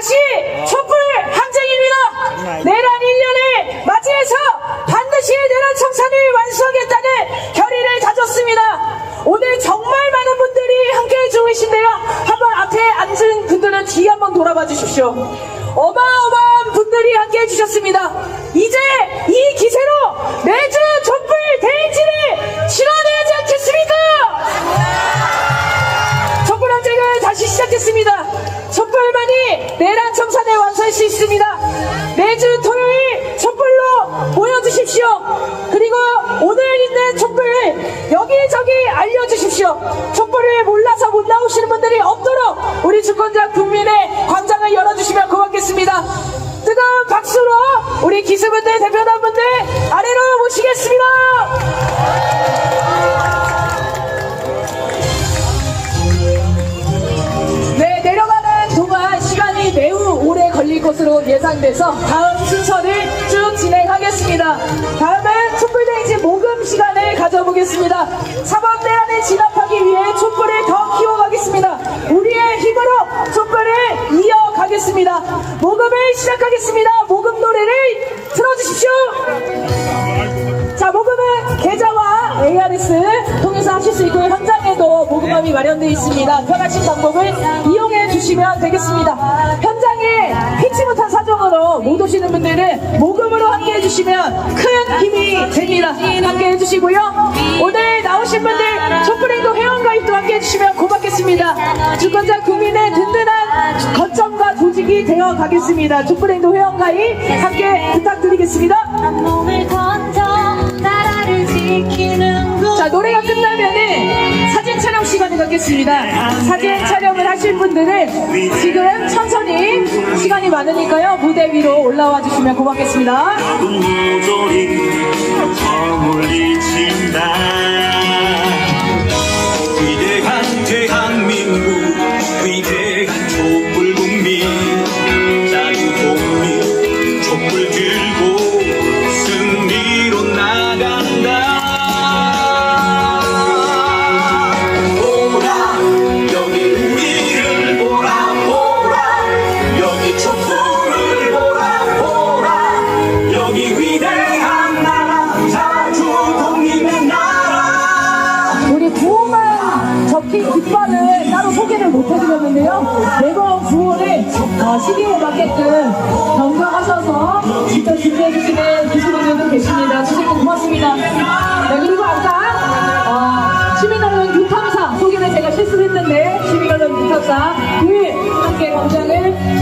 다시 촛불 항쟁입니다. 내란 1년을 맞이해서 반드시 내란 청산을 완수하겠다는 결의를 다졌습니다. 오늘 정말 많은 분들이 함께 해 주고 계신데요. 한번 앞에 앉은 분들은 뒤 한번 돌아봐 주십시오. 어마어마한 분들이 함께 해 주셨습니다. 이제 이 기세로 매주 촛불 대행진을 치러내지 않겠습니까? 촛불 항쟁을 다시 시작했습니다. 내란 청산을 완수할 수 있습니다. 매주 토요일 촛불로 모여주십시오. 그리고 오늘 있는 촛불을 여기저기 알려주십시오. 촛불을 몰라서 못 나오시는 분들이 없도록 우리 주권자 국민의 광장을 열어주시면 고맙겠습니다. 뜨거운 박수로 우리 기수분들 대표단분들 아래로 예상돼서 다음 순서를 쭉 진행하겠습니다. 다음은 촛불대행진 모금 시간을 가져보겠습니다. 사법대 안에 진압하기 위해 촛불을 더 키워가겠습니다. 우리의 힘으로 촛불을 이어가겠습니다. 모금을 시작하겠습니다. 모금 노래를 틀어주십시오. 자, 모금은 계좌와 ARS 통해서 하실 수 있고요. 현장에도 모금함이 마련되어 있습니다. 편하신 방법을 이용해 주시면 되겠습니다. 현 못 오시는 분들은 모금으로 함께 해주시면 큰 힘이 됩니다. 함께 해주시고요. 오늘 나오신 분들 촛불행동 회원가입도 함께 해주시면 고맙겠습니다. 주권자 국민의 든든한 거점과 조직이 되어 가겠습니다. 촛불행동 회원가입 함께 부탁드리겠습니다. 노래가 끝나면은 사진 촬영 시간을 갖겠습니다. 사진 촬영을 하실 분들은 지금 천천히 시간이 많으니까요 무대 위로 올라와 주시면 고맙겠습니다. 적힌 깃발을 따로 소개를 못 해드렸는데요. 매번 구호를 어, 시기에 맞게끔 변경하셔서 직접 준비해 주시는 기수분들도 계십니다. 선생님 고맙습니다. 네, 그리고 아까 어, 시민언론 유탐사 소개를 제가 실수했는데 시민언론 유탐사 그 함께 광장을